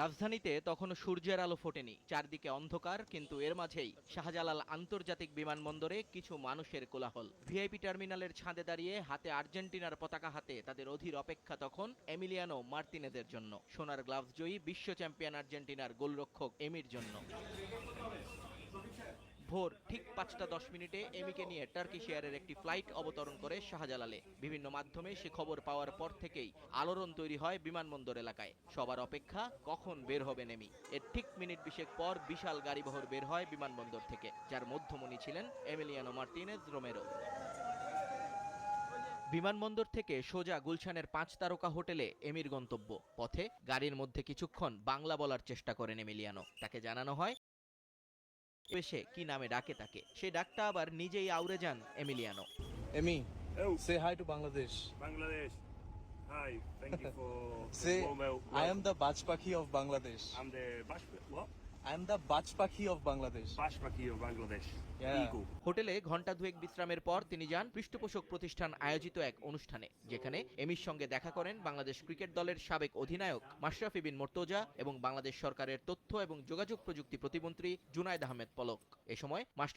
রাজধানীতে তখনও সূর্যের আলো ফোটেনি। চারদিকে অন্ধকার, কিন্তু এর মাঝেই শাহজালাল আন্তর্জাতিক বিমানবন্দরে কিছু মানুষের কোলাহল। ভিআইপি টার্মিনালের ছাদে দাঁড়িয়ে হাতে আর্জেন্টিনার পতাকা হাতে তাদের অধীর অপেক্ষা তখন এমিলিয়ানো মার্তিনেদের জন্য। সোনার গ্লাভস জয়ী বিশ্ব চ্যাম্পিয়ন আর্জেন্টিনার গোলরক্ষক এমির জন্য। ভোর ঠিক পাঁচটা দশ মিনিটে এমিকে নিয়ে টার্কিশ এয়ারের একটি ফ্লাইট অবতরণ করে শাহজালালে। বিভিন্ন মাধ্যমে সে খবর পাওয়ার পর থেকেই আলোড়ন তৈরি হয় বিমানবন্দর এলাকায়। সবার অপেক্ষা, কখন বের হবেন এমি? এর ঠিক মিনিট বিশেক পর বিশাল গাড়িবহর বের হয় বিমানবন্দর থেকে, যার মধ্যমণি ছিলেন এমিলিয়ানো মার্টিনেজ রোমেরো। বিমানবন্দর থেকে সোজা গুলশানের পাঁচ তারকা হোটেলে এমির গন্তব্য। পথে গাড়ির মধ্যে কিছুক্ষণ বাংলা বলার চেষ্টা করেন এমিলিয়ানো। তাকে জানানো হয় সে কি নামে ডাকে তাকে। সে ডাকটা আবার নিজেই আউরে যান Emiliano. Emi say hi to Bangladesh. Bangladesh hi thank you for say I am the বাজপাখি of Bangladesh I am the বাজপাখি the Bash what? I am the Bajpaki of Bangladesh. Bashpaki of Bangladesh. Yeah. Eagle. হোটেলে ঘণ্টা দুয়েক বিশ্রামের পর তিনি যান পৃষ্ঠপোষক প্রতিষ্ঠান আয়োজিত এক অনুষ্ঠানে যেখানে এমির সঙ্গে দেখা করেন বাংলাদেশ ক্রিকেট দলের সাবেক অধিনায়ক মাশরাফি বিন মোর্তজা এবং বাংলাদেশ সরকারের তথ্য এবং যোগাযোগ প্রযুক্তি প্রতিমন্ত্রী জুনায়দ আহমেদ পলক এ সময় মাশরাফি